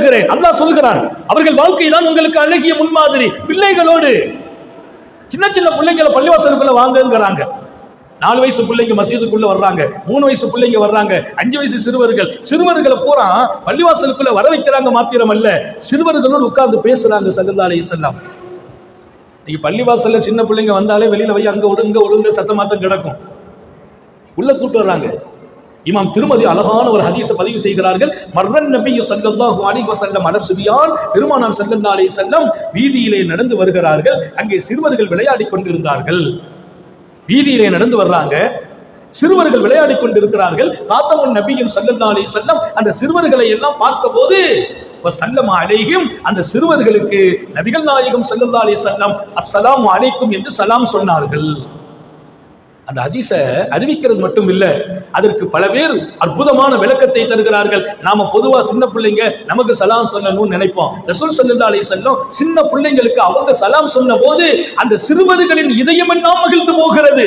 சொல்கிறேன் அல்லாஹ் சொல்கிறான் அவர்கள் வாழ்க்கை தான் உங்களுக்கு அழகிய முன்மாதிரி. பிள்ளைகளோடு சின்ன சின்ன பிள்ளைங்களை பள்ளிவாசலுக்குள்ள வாங்குங்கிறாங்க. நாலு வயசு பிள்ளைங்க மஸ்ஜிதுக்குள்ள வர்றாங்க மூணு வயசு பிள்ளைங்க வர்றாங்க அஞ்சு வயசு சிறுவர்கள். சிறுவர்களை பூரா பள்ளிவாசலுக்குள்ள வர வைக்கிறாங்க மாத்திரம் அல்ல சிறுவர்களோடு உட்கார்ந்து பேசுறாங்க சல்லல்லா அலைஹிஸ்ஸலாம் நீங்க பள்ளிவாசல்ல சின்ன பிள்ளைங்க வந்தாலே வெளியில போய் அங்க ஒழுங்க ஒழுங்க சத்தமாத்தம் கிடக்கும். உள்ள கூட்டு வர்றாங்க. இமாம் திருமதி அழகான ஒரு ஹதீஸை பதிவு செய்கிறார்கள். மர்ரன் நபி சல்லல்லாஹு அலைஹி வஸல்லம் அலசுபியான் பெருமானார் ஸல்லல்லாஹு அலைஹி வஸல்லம் வீதியிலே நடந்து வருகிறார்கள். அங்கே சிறுவர்கள் விளையாடிக் கொண்டிருந்தார்கள். வீதியிலே நடந்து வர்றாங்க. சிறுவர்கள் விளையாடிக் கொண்டிருக்கிறார்கள். காத்தமுன் நபியின் ஸல்லல்லாஹு அலைஹி வஸல்லம் அந்த சிறுவர்களை எல்லாம் பார்த்தபோது சல்லமா அலைஹிம். அந்த சிறுவர்களுக்கு நபிகள் நாயகம் ஸல்லல்லாஹு அலைஹி வஸல்லம் அஸ்ஸலாமு அலைக்கும் என்று சலாம் சொன்னார்கள். அந்த அதிச அறிவிக்கிறது மட்டும் இல்ல அதற்கு பல பேர் அற்புதமான விளக்கத்தை தருகிறார்கள். நாம பொதுவா சின்ன பிள்ளைங்க நமக்கு சலாம் சொல்லணும்னு நினைப்போம். ரசூல் ஸல்லல்லாஹு அலைஹி வஸல்லம் சின்ன பிள்ளைங்களுக்கு அவங்க சலாம் சொன்ன போது அந்த சிறுவர்களின் இதயம் எல்லாம் மகிழ்ந்து போகிறது.